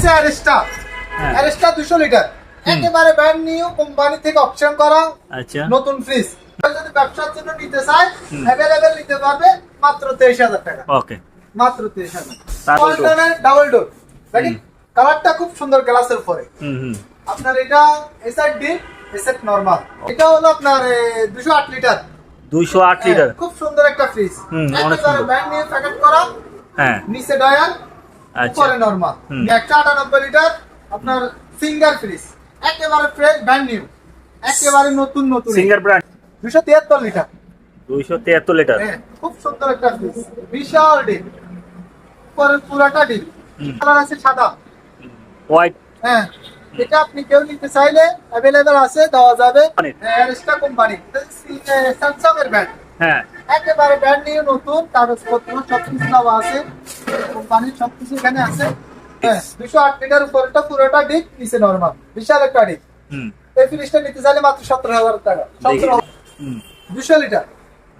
হচ্ছে অ্যারেস্টা। অ্যারেস্টা দুশো লিটার একেবারে ব্র্যান্ড নিউ কোম্পানি থেকে অপশন করা আচ্ছা। নতুন ফ্রিজ যদি ব্যবসার জন্য নিতে চায় অ্যাভেলেবেল নিতে পারবে মাত্র তেইশ হাজার টাকা। ওকে মাত্র তেইশ হাজার। Double ডাবল ডোর কালারটা খুব সুন্দর গ্লাসের উপরে। আপনার এটা এসআর ডি এসএট নরমাল এটা হলো আপনার দুশো আট লিটার দুইশো আট লিটার খুব সুন্দর একটা ফ্রিজ হুম, অনেক সুন্দর। ব্র্যান্ড নিউ প্যাকেট করা। হ্যাঁ। নিচে ডয়ার উপরে নরমাল। একটা আটানব্বই লিটার আপনার সিঙ্গার ফ্রিজ একেবারে ফ্রেশ ব্র্যান্ড নিউ একেবারে নতুন নতুন। সিঙ্গার ব্র্যান্ড দুশো তিয়াত্তর লিটার দুইশো তিয়াত্তর লিটার হ্যাঁ, খুব সুন্দর একটা ফ্রিজ বিশাল ডিপ উপরে পুরাটা ডিপ কালার আছে সাদা। হোয়াইট হ্যাঁ এটা আপনি কেউ নিতে চাইলে অ্যাভেলেবেল আছে দেওয়া যাবে? অ্যারেস্টা কোম্পানি। স্যামসাং এর ব্র্যান্ড হ্যাঁ। একেবারে ব্র্যান্ড নিউ নতুন। কাগজপত্র সবকিছু দেওয়া আছে। কোম্পানির সবকিছু এখানে আছে। হ্যাঁ দুশো আট লিটার উপরটা পুরোটা ডিপ নিচে নর্মাল বিশাল একটা ডিপ। এই ফ্রিজটা নিতে চাইলে মাত্র সতেরো হাজার টাকা সতেরো দুশো লিটার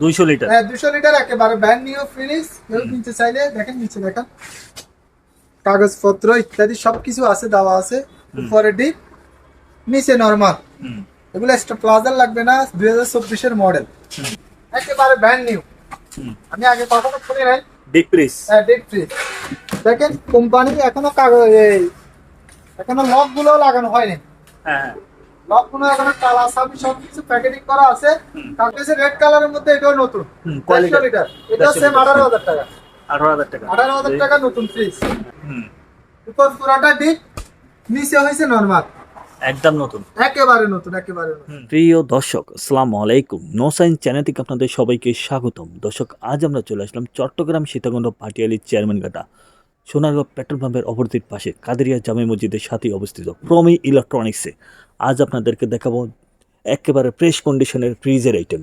দুইশো লিটার হ্যাঁ দুশো লিটার একেবারে ব্র্যান্ড নিউ ফ্রিজ কেউ নিতে চাইলে দেখেন নিচে দেখেন। কাগজপত্র ইত্যাদি সবকিছু আছে দেওয়া আছে। উপরে ডিপ নিচে নর্মাল হুম। এগুলো এক্সট্রা প্লাজার লাগবে না দুই হাজার চব্বিশের মডেল একেবারে ব্র্যান্ড নিউ আমি আগে কখনো শুনি নাই। বিগ প্রিস হ্যাঁ ডিপ ফ্রিজ দেখেন কোম্পানি এখনও কাগজ এখনও লকগুলো লাগানো হয়নি। হ্যাঁ হ্যাঁ। লকগুলো এখনও কালা সাবি সবকিছু প্যাকেটিং করা আছে। কাগজের রেড কালারের মধ্যে এটাও নতুন। লিটার এটা সেম লিটার। আঠারো হাজার টাকা। আঠারো হাজার টাকা। আঠারো হাজার টাকা নতুন ফ্রিজ হুম। উপর পুরাটা ডিপ নিচে হয়েছে নর্মাল একদম নতুন। একেবারে নতুন একেবারে নতুন। প্রিয় দর্শক আসসালামু আলাইকুম। নো সাইন্স চ্যানেল থেকে আপনাদের সবাইকে স্বাগতম। দর্শক আজ আমরা চলে আসলাম চট্টগ্রাম সীতাকুণ্ড পাটিয়ালি চেয়ারম্যান ঘাটা সোনারগাঁও পেট্রোল পাম্পের অপরদিক পাশে কাদেরিয়া জামে মসজিদের সাথে অবস্থিত প্রমি ইলেকট্রনিক্সে। আজ আপনাদেরকে দেখাবো একেবারে ফ্রেশ কন্ডিশনের ফ্রিজের আইটেম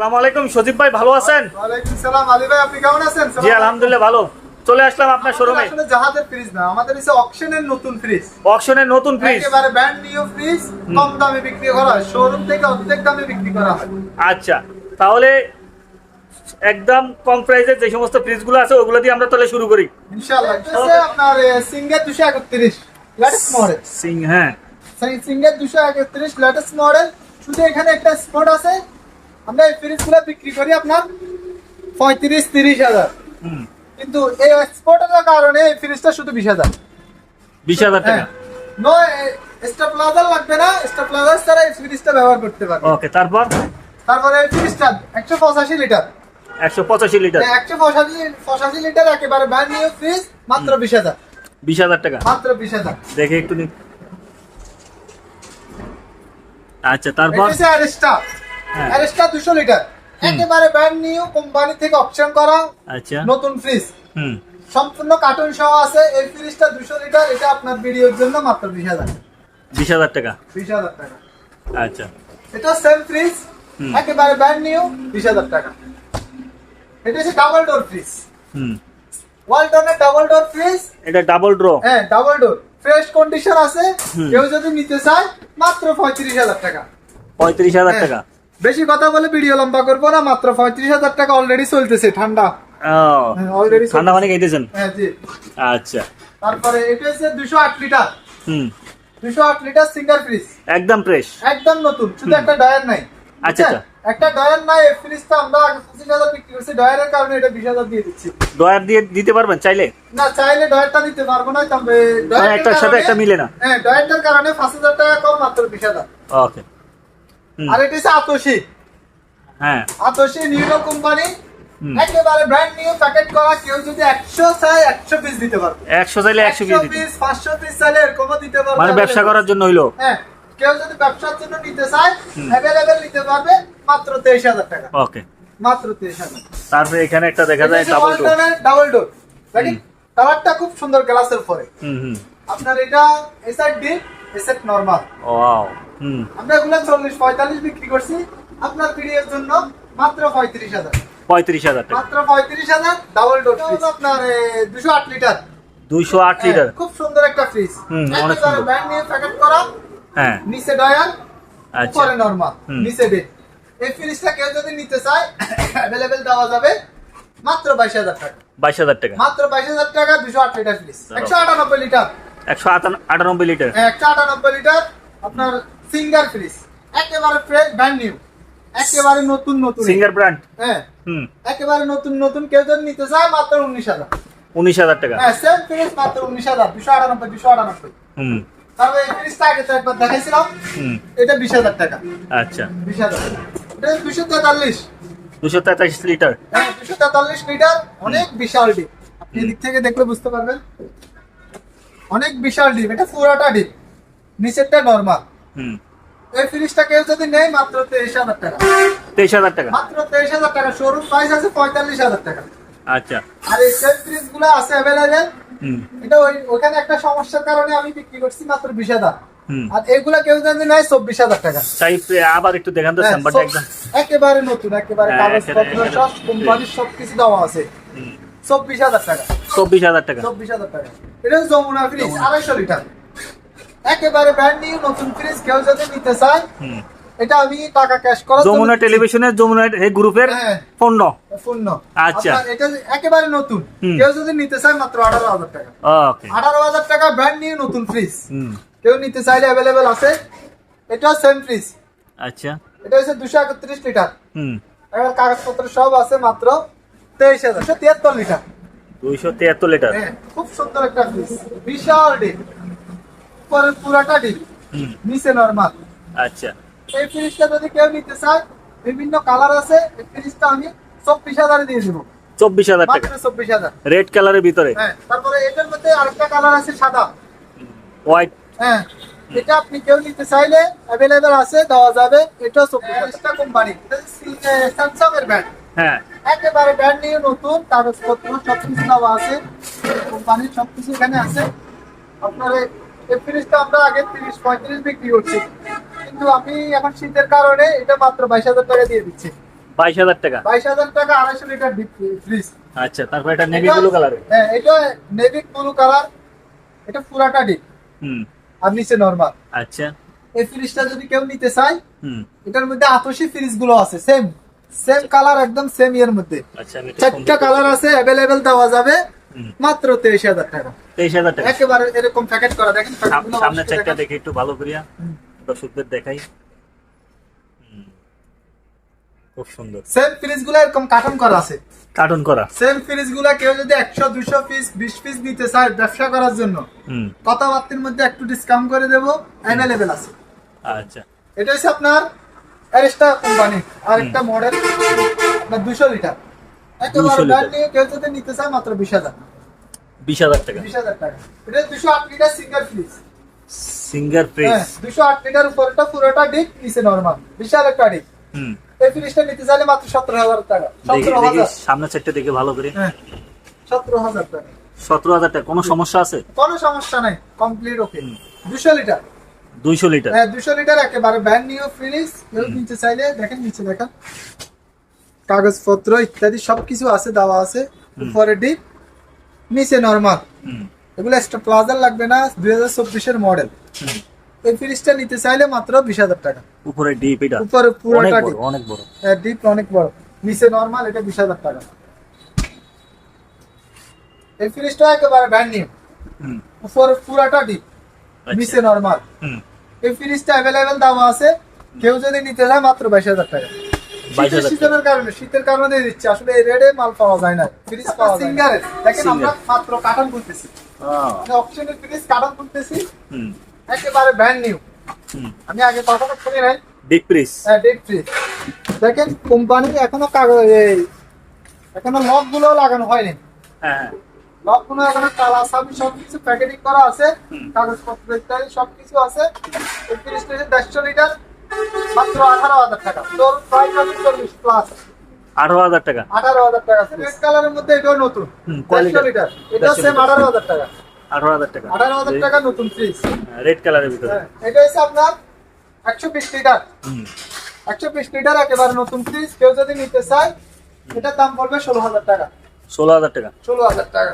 আসসালামু আলাইকুম সজীব ভাই ভালো আছেন? ওয়ালাইকুম সালাম আলী ভাই আপনি কেমন আছেন? জি আলহামদুলিল্লাহ ভালো। চলে আসলাম আপনার শোরুমে আসলে জাহাজের ফ্রিজ না আমাদের হচ্ছে অকশনের নতুন ফ্রিজ অকশনের নতুন ফ্রিজ একেবারে ব্র্যান্ড নিউ ফ্রিজ কম দামে বিক্রি করা হয়। শোরুম থেকে অর্ধেক দামে বিক্রি করা হয়। আচ্ছা তাহলে একদম কম প্রাইসে যে সমস্ত ফ্রিজগুলো আছে ওগুলো দিয়ে আমরা তাহলে শুরু করি। ইনশাআল্লাহ আপনার সিঙ্গার দুশো একত্রিশ লেটেস্ট মডেল সিং হ্যাঁ। সিঙ্গার দুশো একত্রিশ লেটেস্ট মডেল শুধু এখানে একটা স্পট আছে আমরা এই ফ্রিজগুলো বিক্রি করি আপনার পঁয়ত্রিশ তিরিশ হাজার। কিন্তু এই এক্সপোর্টের কারণে এই ফ্রিজটা শুধু বিশ হাজার। বিশ হাজার টাকা। নো স্টেপলাইজার লাগবে না স্টেপলাইজার ছাড়া এই ফ্রিজটা ব্যবহার করতে পারবে। ওকে তারপর? তারপরে এই ফ্রিজটা একশো পঁচাশি লিটার একশো পঁচাশি লিটার একশো পঁচাশি পঁচাশি লিটার একেবারে ব্র্যান্ড নিউ ফ্রিজ মাত্র বিশ হাজার। বিশ হাজার টাকা। মাত্র বিশ হাজার। দেখে একটু আচ্ছা তারপর? হচ্ছে অ্যারেস্টা হ্যাঁ। দুশো লিটার একেবারে ব্র্যান্ড নিউ কোম্পানি থেকে অপশন করা আচ্ছা। নতুন ফ্রিজ হুম। সম্পূর্ণ কার্টুন সহ আছে। এই ফ্রিজটা দুশো লিটার এটা আপনার ভিডিওর জন্য মাত্র বিশ হাজার। বিশ হাজার টাকা? বিশ হাজার টাকা। আচ্ছা। এটা সেম ফ্রিজ একেবারে ব্র্যান্ড নিউ বিশ হাজার টাকা। এটা হচ্ছে ডাবল ডোর ফ্রিজ হুম। ওয়ালটনের ডাবল ডোর ফ্রিজ এটা ডাবল ড্র হ্যাঁ ডাবল ডোর ফ্রেশ কন্ডিশন আছে। কেউ যদি নিতে চায় মাত্র পঁয়ত্রিশ হাজার টাকা। পঁয়ত্রিশ হাজার হ্যাঁ। টাকা? বেশি কথা বলে ভিডিও লম্বা করব না মাত্র পঁয়ত্রিশ হাজার টাকা অলরেডি চলতেছে ঠান্ডা। ঠান্ডা পানি খাইতেছেন? হ্যাঁ জি। আচ্ছা। তারপরে এটা হচ্ছে দুশো আট লিটার। হুম। দুশো আট লিটার সিঙ্গার ফ্রিজ। একদম ফ্রেশ একদম নতুন শুধু একটা ডয়ার নাই। আচ্ছা, একটা ডয়ার নাই এই ফ্রিজটা আমরা আগে পঁচিশ হাজার বিক্রি করছি ডয়ারের কারণে এটা বিশ হাজার দিয়ে দিচ্ছি। ডয়ার দিয়ে দিতে পারবেন চাইলে? না চাইলে ডয়ারটা নিতে পারব না তবে মানে একটার সাথে একটা মিলে না? হ্যাঁ ডয়ারটার কারণে পাঁচ হাজার টাকা কম মাত্র বিশ হাজার। ওকে। আর এটা হচ্ছে আতসি। হ্যাঁ। আতসি নিউরো কোম্পানি। একেবারে ব্র্যান্ড নিউ প্যাকেট করা কেউ যদি একশো চায় একশো পিস দিতে পারবে। একশো চাইলে একশো একশো পিস দিতে। পিস পাঁচশো পিস চাইলে এরকমও দিতে পারবে মানে ব্যবসা করার জন্য হইল। হ্যাঁ কেউ যদি ব্যবসার জন্য নিতে চায়। অ্যাভেলেবেল নিতে পারবে মাত্র তেইশ হাজার টাকা। ওকে মাত্র তেইশ হাজার। তারপরে এখানে একটা দেখা যায় ডাবল ডোর ডাবল ডোর কালারটা খুব সুন্দর গ্লাসের উপরে। হুম হুম। আপনার এটা এসআর ডিপ এসএট নরমাল ওয়াও আমরা এগুলো চল্লিশ পঁয়তাল্লিশ বিক্রি করছি। আপনার পিডিএর জন্য মাত্র পঁয়ত্রিশ হাজার। পঁয়ত্রিশ হাজার মাত্র পঁয়ত্রিশ হাজার ডাবল ডোর আপনার দুশো আট লিটার। দুইশো আট লিটার। হ্যাঁ, খুব সুন্দর একটা ফ্রিজ হুম, অনেক সুন্দর। নিয়ে প্যাকেট করা হ্যাঁ। নিচে ডয়ার আচ্ছা। উপরে নরমাল নিচে ডেট এই ফ্রিজটা কেউ যদি নিতে চায় অ্যাভেলেবেল দেওয়া যাবে মাত্র বাইশ হাজার টাকা। বাইশ হাজার টাকা। মাত্র বাইশ হাজার টাকা দুশো আট লিটার ফ্রিজ একশো আটানব্বই লিটার। একশো আটানব্বই লিটার। একশো আটানব্বই লিটার। আপনার সিঙ্গার ফ্রিজ একেবারে ফ্রেশ ব্র্যান্ড নিউ একেবারে নতুন নতুন। সিঙ্গার ব্র্যান্ড হ্যাঁ। হুম। একেবারে নতুন নতুন। কেউ যদি নিতে চায় মাত্র উনিশ হাজার। উনিশ হাজার টাকা। হ্যাঁ সেম ফ্রিজ মাত্র উনিশ হাজার। দুশো আটানব্বই দুশো আটানব্বই। হুম। তবে এই ফ্রিজটা আগে তো একবার দেখাইছিলাম। হুম। এটা বিশ হাজার টাকা। আচ্ছা। বিশ হাজার। এটা দুশো তেতাল্লিশ। দুশো তেতাল্লিশ লিটার হ্যাঁ দুশো তেতাল্লিশ লিটার অনেক বিশাল ডিপ আপনি এদিক থেকে দেখলে বুঝতে পারবেন। অনেক বিশাল ডিপ এটা পুরাটা ডিপ নিচেরটা নর্মাল হুম। এই ফ্রিজটা কেউ যদি নেয় মাত্র তেইশ হাজার টাকা। তেইশ হাজার টাকা? মাত্র তেইশ হাজার টাকা শোরুম প্রাইস আছে পঁয়তাল্লিশ হাজার টাকা। আচ্ছা। আর এই ফ্রিজগুলো আছে অ্যাভেলেবেল এটা ওই ওখানে একটা সমস্যার কারণে আমি বিক্রি করছি মাত্র বিশ হাজার। আর এগুলা কেউ নেয় চব্বিশ হাজার টাকা। তাই আবার একটু দেখান তো হ্যাঁ, একদম। একেবারে নতুন একেবারে হ্যাঁ, কাগজপত্র সব কোম্পানির দেওয়া আছে। চব্বিশ হাজার টাকা। চব্বিশ হাজার টাকা। চব্বিশ হাজার টাকা। এটা যমুনা ফ্রিজ আড়াইশো লিটার। একেবারে ব্র্যান্ড নিউ নতুন ফ্রিজ কেউ যদি নিতে চায় এটা আমি টাকা ক্যাশ করার যমুনা টেলিভিশনের যমুনা এই গ্রুপের হ্যাঁ। পণ্য। শূন্য আচ্ছা। এটা একেবারে নতুন। কেউ যদি নিতে চায় মাত্র আঠারো হাজার টাকা। ওকে আঠারো হাজার টাকা ব্র্যান্ড নিউ নতুন ফ্রিজ কেউ নিতে চাইলে অ্যাভেলেবেল আছে। এটা সেম ফ্রিজ আচ্ছা। এটা হচ্ছে দুশো একত্রিশ লিটার হুম। এবার কাগজপত্র সব আছে মাত্র তেইশ হাজার তিয়াত্তর লিটার দুইশো তিয়াত্তর লিটার হ্যাঁ, খুব সুন্দর একটা ফ্রিজ বিশাল ডিপ উপরের পুরাটা ডিপ নিচে নরমাল আচ্ছা। এই ফ্রিজটা যদি কেউ নিতে চায় বিভিন্ন কালার আছে এই ফ্রিজটা আমি চব্বিশ হাজারে দিয়ে দেবো। চব্বিশ হাজার টাকা। চব্বিশ হাজার। রেড কালারের ভিতরে? হ্যাঁ তারপরে এটার মধ্যে আরেকটা কালার আছে সাদা। হোয়াইট হ্যাঁ এটা আপনি কেউ নিতে চাইলে অ্যাভেলেবেল আছে দেওয়া যাবে। এটাও চব্বিশ হাজার। কোম্পানি স্যামসাং এর ব্র্যান্ড হ্যাঁ। একেবারে ব্র্যান্ড নিয়ে নতুন কাগজপত্র সবকিছু দেওয়া আছে। কোম্পানির সবকিছু এখানে আছে। আপনার এই- ফ্রিজটা আমরা আগে তিরিশ পঁয়ত্রিশ বিক্রি করছি। কিন্তু আমি এখন শীতের কারণে এটা মাত্র বাইশ হাজার টাকা দিয়ে দিচ্ছি। বাইশ হাজার টাকা? বাইশ হাজার টাকা আড়াইশো লিটার ফ্রিজ আচ্ছা তারপর এটা নেভি ব্লু কালারের হ্যাঁ এটা নেভি ব্লু কালার এটা পুরাটা ডিপ হুম। আর নিচে নর্মাল আচ্ছা। এই ফ্রিজটা যদি কেউ নিতে চায় হুম। এটার মধ্যে আতসি ফ্রিজগুলো আছে সেম সেম কালার একদম সেম ইয়ের মধ্যে। আচ্ছা চারটা কালার আছে অ্যাভেলেবেল দেওয়া যাবে মাত্র তেইশ হাজার টাকা। তেইশ হাজার টাকা। একেবারে এরকম প্যাকেট করা দেখেন সাম- প্যাকেটগুলো সামনের অবশ্যই চেকটা দেখি একটু ভালো করিয়া দর্শকদের দেখাই। খুব সুন্দর। সেম ফ্রিজগুলো এরকম কার্টন করা আছে। কার্টুন করা। সেম ফ্রিজগুলা কেউ যদি একশো দুশো পিস বিশ পিস নিতে চায় ব্যবসা করার জন্য কথাবার্তির মধ্যে একটু ডিসকাউন্ট করে দেবো অ্যাভেলেবেল আছে। আচ্ছা। এটা হচ্ছে আপনার অ্যারেস্টা কোম্পানি আরেকটা মডেল আপনার দুশো লিটার। একেবারে ব্র্যান্ড নিয়ে কেউ যদি নিতে চায় মাত্র বিশ হাজার। বিশ হাজার টাকা। বিশ হাজার টাকা। এটা দুশো আট litre Singer fridge Singer fridge দুশো আট লিটার উপরটা পুরোটা ডিপ নিচে নর্মাল বিশাল একটা ডিপ। হুম। এই ফ্রিজটা নিতে চাইলে মাত্র সতেরো হাজার টাকা। সতেরো হাজার। সামনের চেকটা দেখে ভালো করে। হ্যাঁ সতেরো হাজার টাকা। সতেরো হাজার টাকা। কোনো সমস্যা আছে? কোনো সমস্যা নাই কমপ্লিট ওকে। দুশো লিটার। দুইশো লিটার। হ্যাঁ দুশো লিটার একেবারে ব্যান্ড নিউ ফ্রিজ কেউ নিতে চাইলে দেখেন নিচে দেখেন। কাগজপত্র ইত্যাদি সবকিছু আছে দেওয়া আছে। উপরে ডিপ। নিচে নর্মাল এগুলো এক্সট্রা প্লাজার লাগবে না দুই হাজার চব্বিশের মডেল এই ফ্রিজটা নিতে চাইলে মাত্র বিশ হাজার টাকা। উপরে ডিপ এটা? উপরে অনেক পুরোটা বড় ডিপ অনেক বড়। হ্যাঁ ডিপ অনেক বড়। নিচে নর্মাল এটা বিশ হাজার টাকা। এই ফ্রিজটা একেবারে ব্র্যান্ড নিউ উপরে পুরাটা ডিপ আচ্ছা। নিচে নর্মাল হুম। এই ফ্রিজটা অ্যাভেলেবেল দাম আছে। কেউ যদি নিতে চায় মাত্র বাইশ হাজার টাকা। 22,000 শীতের কারণে শীতের কারণে দিয়ে দিচ্ছে। আসলে এই রেডে মাল পাওয়া যায় না ফ্রিজ পাওয়া যায় সিঙ্গারের দেখেন আমরা মাত্র খুলতেছি আহ, অপশনের ফ্রিজ খুলতেছি একেবারে ব্র্যান্ড নিউ আমি আগে কখনো খুলি নাই। ডিপ ফ্রিজ ডেট ফ্রিজ দেখেন কোম্পানি এখনও কাগজ এখনও লকগুলো লাগানো হয়নি। হ্যাঁ হ্যাঁ। লক কোনো এখানে তালা সাবি সবকিছু প্যাকেটিং করা আছে। কাগজপত্র ইত্যাদি সবকিছু আছে। দেড়শো লিটার মাত্র আঠারো হাজার টাকা। তোর প্রাইস চল্লিশ প্লাস আঠারো হাজার টাকা। আঠারো হাজার টাকা রেড কালারের মধ্যে এটাও নতুন। দেড়শো লিটার এটা। সেম আঠারো হাজার টাকা। আঠারো হাজার টাকা। আঠারো হাজার টাকা নতুন ফ্রিজ রেড কালারের ভিতরে। হ্যাঁ, এটা হচ্ছে আপনার একশো বিশ লিটার। একশো বিশ লিটার একেবারে নতুন ফ্রিজ কেউ যদি নিতে চায় এটার দাম পড়বে ষোলো হাজার টাকা। ষোলো হাজার টাকা। ষোলো হাজার টাকা।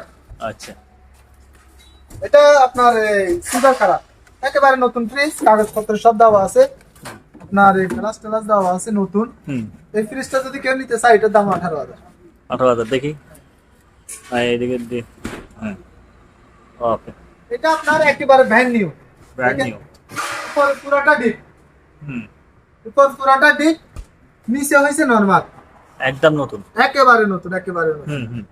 আচ্ছা। এটা আপনার সুগার খারাপ একেবারে নতুন ফ্রিজ কাগজপত্র সব দেওয়া আছে। আপনার এই গ্লাস টেলাস দেওয়া আছে নতুন। হুম। এই ফ্রিজটা যদি কেউ নিতে চায় এটার দাম আঠারো হাজার। আঠারো হাজার দেখি। হ্যাঁ এইদিকে দি। হ্যাঁ। ওকে। এটা আপনার একেবারে ভ্যান নিউ ব্র্যান্ড নিউ উপর পুরাটা ডিপ হুম। উপর পুরাটা ডিপ নিচে হয়েছে নর্মাল একদম নতুন। একেবারে নতুন একেবারে নতুন। হুম হুম।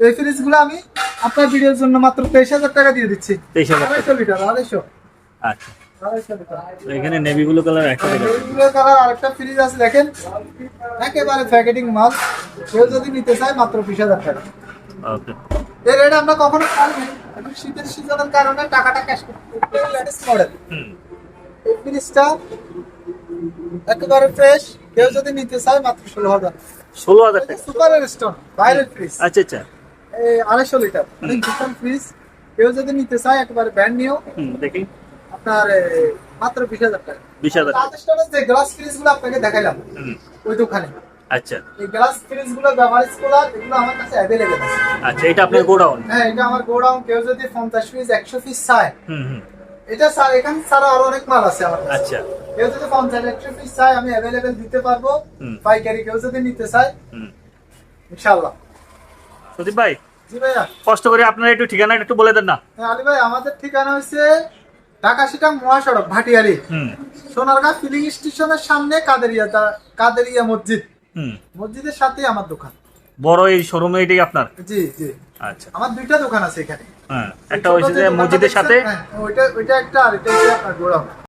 এই ফ্রিজগুলো আমি আপনার ভিডিওর জন্য মাত্র তেইশ হাজার টাকা দিয়ে দিচ্ছি। তেইশ হাজার আড়াইশো লিটার আড়াইশো। আচ্ছা। এখানে নেভি ব্লু কালার একটা টাকা এইগুলো কালার আরেকটা ফ্রিজ আছে দেখেন? একেবারে প্যাকেটিং মাল। কেউ যদি নিতে চায় মাত্র বিশ হাজার টাকা। ওকে এই রেট আমরা কখনো পাইনি। এখন শীতের সিজনের কারণে টাকাটা ক্যাশ করতে লেটেস্ট মডেল হুম। এই ফ্রিজটা একেবারে ফ্রেশ কেউ যদি নিতে চায় মাত্র ষোলো হাজার। ষোলো হাজার টাকা। সুপার স্টোন বাইরের ফ্রিজ আচ্ছা আচ্ছা। এই আড়াইশো লিটার ফ্রিজ কেউ যদি নিতে চায় একেবারে ব্র্যান্ড নিউ দেখি। আপনার মাত্র বিশ হাজার টাকা। বিশ হাজার যে গ্লাস ফ্রিজগুলো আপনাকে দেখাইলাম ওই দোকানে আচ্ছা। এই গ্লাস ফ্রিজগুলো ব্যবহারিজ কুলার এগুলো আমার কাছে অ্যাভেলেবেল আছে। আচ্ছা এটা আপনার গোডাউন? হ্যাঁ এটা আমার গোডাউন কেউ যদি পঞ্চাশ পিস একশো পিস চায় হুম হুম। এটা স্যার এখানে ছাড়া আরও অনেক মাল আছে আমার আচ্ছা। কেউ যদি পঞ্চাশ একশো পিস চায় আমি অ্যাভেলেবেল দিতে পারব। পাইকারি কেউ যদি নিতে চায় হুম। ইনশাল্লাহ সুদীপ ভাই জি ভাইয়া। কষ্ট করে আপনারা একটু ঠিকানাটা একটু বলে দেন না। হ্যাঁ, আলী ভাই আমাদের ঠিকানা হচ্ছে ঢাকা সিটাং মহাসড়ক ভাটিয়ারি সোনারগাঁ ফিলিং স্টেশনের সামনে কাদেরিয়া কাদেরিয়া মসজিদ। হুম। মসজিদের সাথে আমার দোকান। বড় এই শোরুমে এটাই আপনার? জি জি। আচ্ছা। আমার দুইটা দোকান আছে এখানে। হ্যাঁ একটা ওই হয়েছে যে মসজিদের সাথে? হ্যাঁ, ওইটা ওইটা একটা আর এটা আপনার গোড়াও